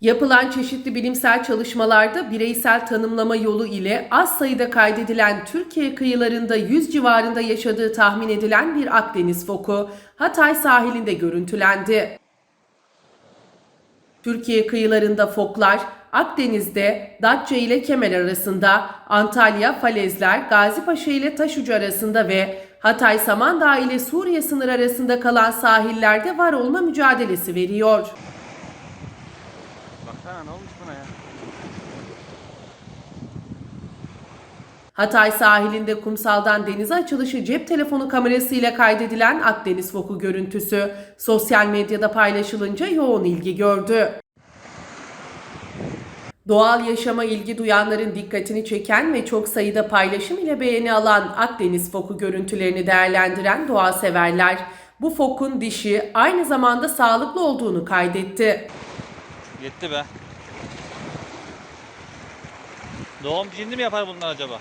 Yapılan çeşitli bilimsel çalışmalarda bireysel tanımlama yolu ile az sayıda kaydedilen Türkiye kıyılarında 100 civarında yaşadığı tahmin edilen bir Akdeniz foku Hatay sahilinde görüntülendi. Türkiye kıyılarında foklar Akdeniz'de Datça ile Kemer arasında, Antalya, Falezler, Gazipaşa ile Taşucu arasında ve Hatay Samandağ ile Suriye sınır arasında kalan sahillerde var olma mücadelesi veriyor. Baksana ne olmuş buna ya? Hatay sahilinde kumsaldan denize açılışı cep telefonu kamerasıyla kaydedilen Akdeniz foku görüntüsü sosyal medyada paylaşılınca yoğun ilgi gördü. Doğal yaşama ilgi duyanların dikkatini çeken ve çok sayıda paylaşım ile beğeni alan Akdeniz foku görüntülerini değerlendiren doğa severler bu fokun dişi aynı zamanda sağlıklı olduğunu kaydetti. Yetti be. Doğum şimdi mi yapar bunlar acaba?